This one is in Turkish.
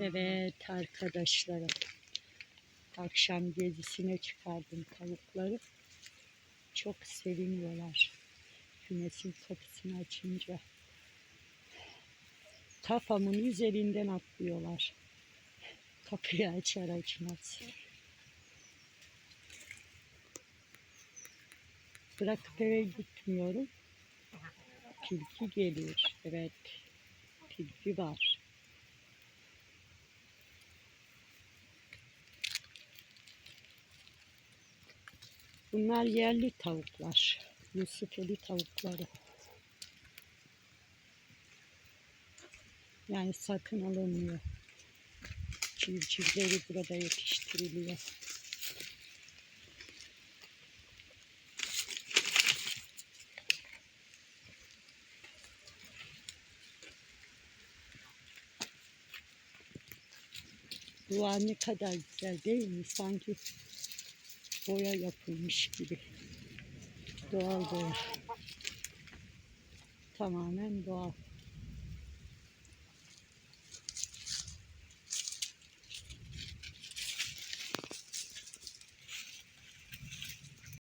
Evet arkadaşlarım. Akşam gezisine çıkardım tavukları. Çok seviniyorlar. Kümesin kapısını açınca. Kafamın üzerinden atlıyorlar. Kapıyı açar açmaz. Bırakıp eve gitmiyorum. Tilki geliyor. Evet. Tilki var. Bunlar yerli tavuklar. Yusufeli tavukları. Yani satın alınmıyor. Civcivleri burada yetiştiriliyor. Duvar ne kadar güzel değil mi? Sanki boya yapılmış gibi. Doğal boya. Tamamen doğal.